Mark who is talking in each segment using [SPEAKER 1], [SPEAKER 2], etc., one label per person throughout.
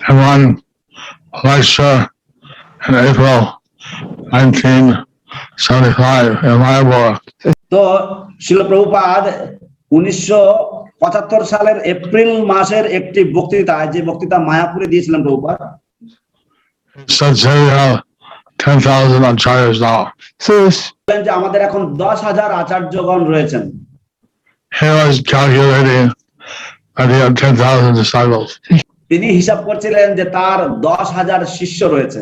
[SPEAKER 1] and lecture in April 1975 in.
[SPEAKER 2] তো উনিশশো পঁচাত্তর সালের এপ্রিল মাসের একটি বক্তৃতা যে বক্তৃতা মায়াপুরে দিয়েছিলেন Prabhupada
[SPEAKER 1] He said, say we have 10,000 acharyas now.
[SPEAKER 3] So
[SPEAKER 2] বললেন যে আমাদের এখন দশ হাজার আচার্যগণ রয়েছেন
[SPEAKER 1] He was calculating that he had 10,000 disciples.
[SPEAKER 2] তিনি হিসাব করছিলেন যে তার দশ হাজার শিষ্য রয়েছে।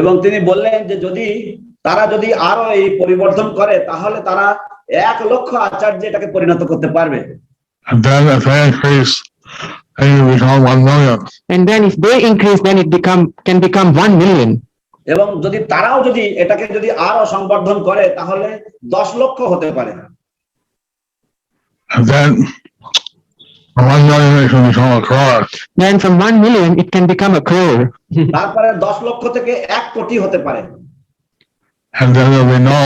[SPEAKER 2] এবং তিনি বললেন যে যদি তারা যদি আরও এই পরিবর্তন করে তাহলে তারা এক লক্ষ আচার্য এটাকে পরিণত করতে পারবে।
[SPEAKER 1] And then if they increase, then
[SPEAKER 3] it become can become one million.
[SPEAKER 2] এবং যদি তারাও যদি এটাকে যদি আরও সংবর্ধন করে তাহলে দশ লক্ষ হতে পারে
[SPEAKER 1] then from 1 million, it can become a crore.
[SPEAKER 3] Then from one million, it can become a crore.
[SPEAKER 2] তারপরে দশ লক্ষ থেকে এক কোটি হতে পারে
[SPEAKER 1] And then there'll be no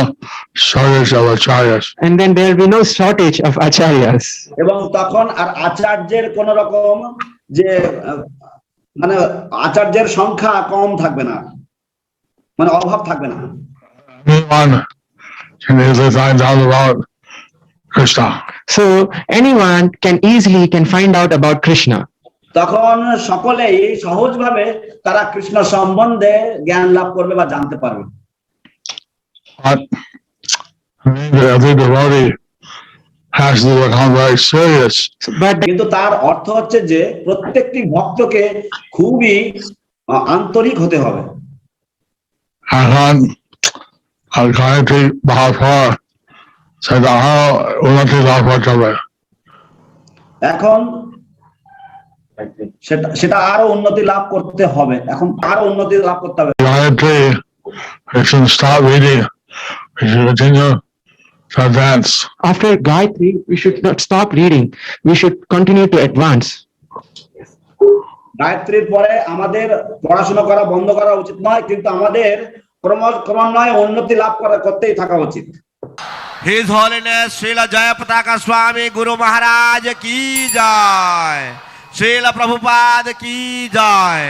[SPEAKER 1] shortage of acharyas.
[SPEAKER 3] And then there will be no shortage of acharyas.
[SPEAKER 2] এবং তখন আর আচার্যের কোন রকম যে মানে আচার্যের সংখ্যা কম থাকবে না মানে অভাব থাকবে না।
[SPEAKER 3] So anyone can easily can find out about Krishna.
[SPEAKER 2] তখন সকলেই সহজভাবে তারা কৃষ্ণ সম্বন্ধে জ্ঞান লাভ করবে বা জানতে পারবে। কিন্তু তার অর্থ হচ্ছে যে প্রত্যেকটি ভক্তকে খুবই আন্তরিক হতে হবে।
[SPEAKER 1] এখন আর গায়ত্রী ভাবর সেটা আরও উন্নতি লাভ করতে হবে
[SPEAKER 2] এখন সেটা সেটা আরও উন্নতি লাভ করতে হবে এখন আরও উন্নতি লাভ করতে হবে
[SPEAKER 1] should continue to advance
[SPEAKER 3] after Gayatri, we should not stop reading. We should continue to advance.
[SPEAKER 2] গায়ত্রীর পরে আমাদের পড়াশোনা করা, বন্ধ করা উচিত নয়, কিন্তু আমাদের ক্রমশ ক্রমান্বয়ে উন্নতি লাভ করা, করতেই থাকা উচিত।
[SPEAKER 4] হিজ হোলিনেস শ্রীল জয় পতাকা স্বামী গুরু মহারাজ, কি জয় শ্রীলা প্রভুপাদ, কি জয়